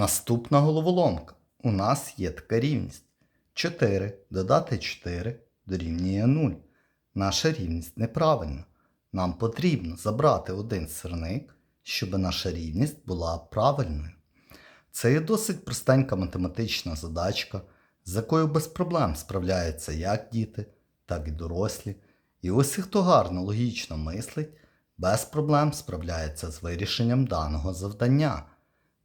Наступна головоломка. У нас є така рівність. 4 додати 4 дорівнює 0. Наша рівність неправильна. Нам потрібно забрати один сирник, щоб наша рівність була правильною. Це є досить простенька математична задачка, з якою без проблем справляються як діти, так і дорослі. І усі, хто гарно логічно мислить, без проблем справляється з вирішенням даного завдання.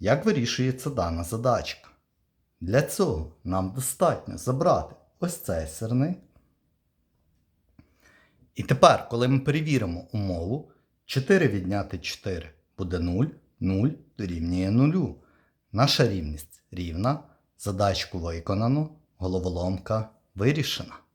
Як вирішується дана задачка? Для цього нам достатньо забрати ось цей сирник. І тепер, коли ми перевіримо умову, 4 відняти 4 буде 0, 0 дорівнює 0. Наша рівність рівна, задачку виконано, головоломка вирішена.